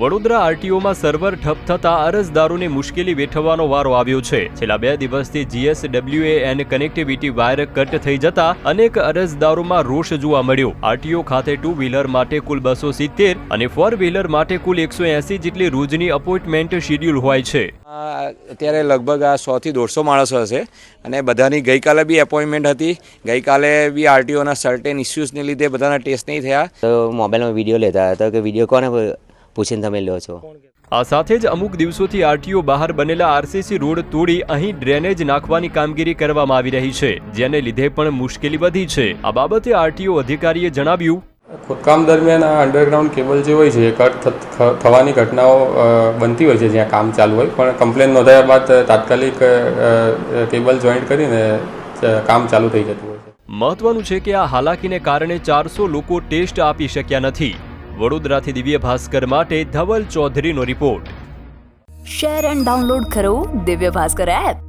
Vadodara આરટીઓમાં server ઠપ થતા અરજદારોને મુશ્કેલી વેઠવવાનો વારો આવ્યો છે. છેલ્લા બે દિવસથી જીએસડબ્લ્યુએએન કનેક્ટિવિટી વાયર કટ થઈ જતા અનેક અરજદારોમાં રોષ જોવા મળ્યો. આરટીઓ ખાતે ટુ વ્હીલર માટે કુલ બસો સિત્તેર અને ફોર વ્હીલર માટે કુલ એકસો એસી જેટલી રોજની અપોઇન્ટમેન્ટ શેડ્યુલ હોય છે. અત્યારે લગભગ આ સોથી દોઢસો માણસો હશે અને બધાની ગઈકાલે બી એપોઇન્ટમેન્ટ હતી. ગઈકાલે બી આરટીઓના સર્ટેન ઇસ્યુઝને લીધે બધાના ટેસ્ટ નહીં થયા. તો મોબાઈલમાં વીડિયો લેતા હતા કે વીડિયો કોને પૂછીને તમે લો છો. આ સાથે જ અમુક દિવસોથી આરટીઓ બહાર બનેલા આરસીસી રોડ તોડી અહીં ડ્રેનેજ નાખવાની કામગીરી કરવામાં આવી રહી છે જેને લીધે પણ મુશ્કેલી વધી છે. આ બાબતે આરટીઓ અધિકારીએ જણાવ્યું ખોદકામ દરમિયાન આ અંડરગ્રાઉન્ડ કેબલ જે હોય છે એ કટ થવાની ઘટનાઓ બનતી હોય છે જ્યાં કામ ચાલુ હોય. પણ કમ્પ્લેન નોંધાયા બાદ તાત્કાલિક કેબલ જોઈન્ટ કરીને કામ ચાલુ થઈ જતું હોય છે. મહત્વનું છે કે આ હાલાકીને કારણે ચારસો લોકો ટેસ્ટ આપી શક્યા નથી. વડોદરાથી દિવ્ય ભાસ્કર માટે ધવલ ચૌધરીનો રિપોર્ટ. શેર એન્ડ ડાઉનલોડ કરો દિવ્ય ભાસ્કર એપ